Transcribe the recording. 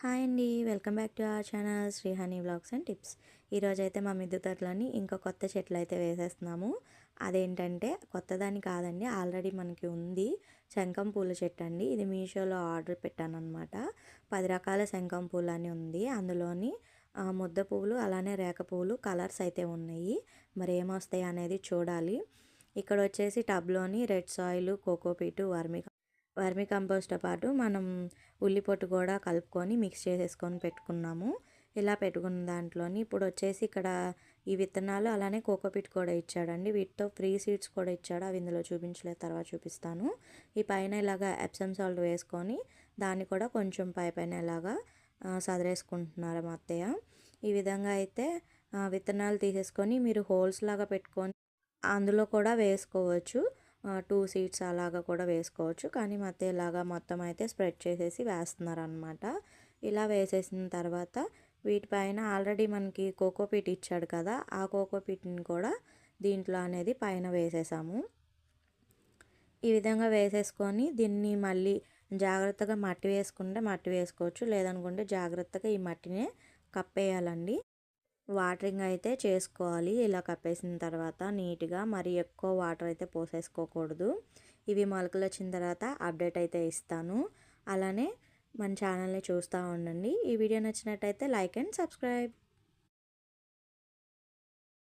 Hi అండి. Welcome back to our channel Shri Honey blogs and tips. ఈరోజు అయితే మా మిద్దె తోటలోని ఇంకా కొత్త చెట్లు అయితే వేసేస్తున్నాము. అదేంటంటే కొత్తదాని కాదండి ఆల్రెడీ మనకి ఉంది శంఖం పూల చెట్టు అండి. ఇది మీషోలో ఆర్డర్ పెట్టాను అనమాట పది రకాల శంఖం పూలు అని ఉంది. అందులోని ముద్ద పువ్వులు అలానే రేఖ పువ్వులు కలర్స్ అయితే ఉన్నాయి. మరి ఏమొస్తాయి అనేది చూడాలి. ఇక్కడ వచ్చేసి టబ్లోని రెడ్ సాయిల్ కోకోపీటు వర్మి వర్మి కంపోస్ట్తో పాటు మనం ఉల్లిపొట్టు కూడా కలుపుకొని మిక్స్ చేసేసుకొని పెట్టుకున్నాము. ఇలా పెట్టుకున్న దాంట్లోని ఇప్పుడు వచ్చేసి ఇక్కడ ఈ విత్తనాలు అలానే కోకోపిట్ కూడా ఇచ్చాడండి. వీటితో ఫ్రీ సీడ్స్ కూడా ఇచ్చాడు. అవి ఇందులో చూపించలేదు తర్వాత చూపిస్తాను. ఈ పైన ఇలాగా ఎప్సమ్ సాల్ట్ వేసుకొని దాన్ని కూడా కొంచెం పై పైన ఇలాగా సదరేసుకుంటున్నారు మా అత్తయ్య. ఈ విధంగా అయితే విత్తనాలు తీసేసుకొని మీరు హోల్స్ లాగా పెట్టుకొని అందులో కూడా వేసుకోవచ్చు. టూ సీడ్స్ అలాగా కూడా వేసుకోవచ్చు. కానీ మధ్య ఇలాగా మొత్తం అయితే స్ప్రెడ్ చేసేసి వేస్తున్నారు అనమాట ఇలా వేసేసిన తర్వాత వీటిపైన ఆల్రెడీ మనకి కోకో పీట్ ఇచ్చాడు కదా ఆ కోకోపీట్ని కూడా దీంట్లో అనేది పైన వేసేసాము. ఈ విధంగా వేసేసుకొని దీన్ని మళ్ళీ జాగ్రత్తగా మట్టి వేసుకుంటే మట్టి వేసుకోవచ్చు. లేదనుకుంటే జాగ్రత్తగా ఈ మట్టినే కప్పేయాలండి. వాటరింగ్ అయితే చేసుకోవాలి. ఇలా కప్పేసిన తర్వాత నీట్గా మరి ఎక్కువ వాటర్ అయితే పోసేసుకోకూడదు. ఇవి మొలకలు వచ్చిన తర్వాత అప్డేట్ అయితే ఇస్తాను. అలానే మన ఛానల్ని చూస్తూ ఉండండి. ఈ వీడియో నచ్చినట్టయితే లైక్ అండ్ సబ్స్క్రైబ్.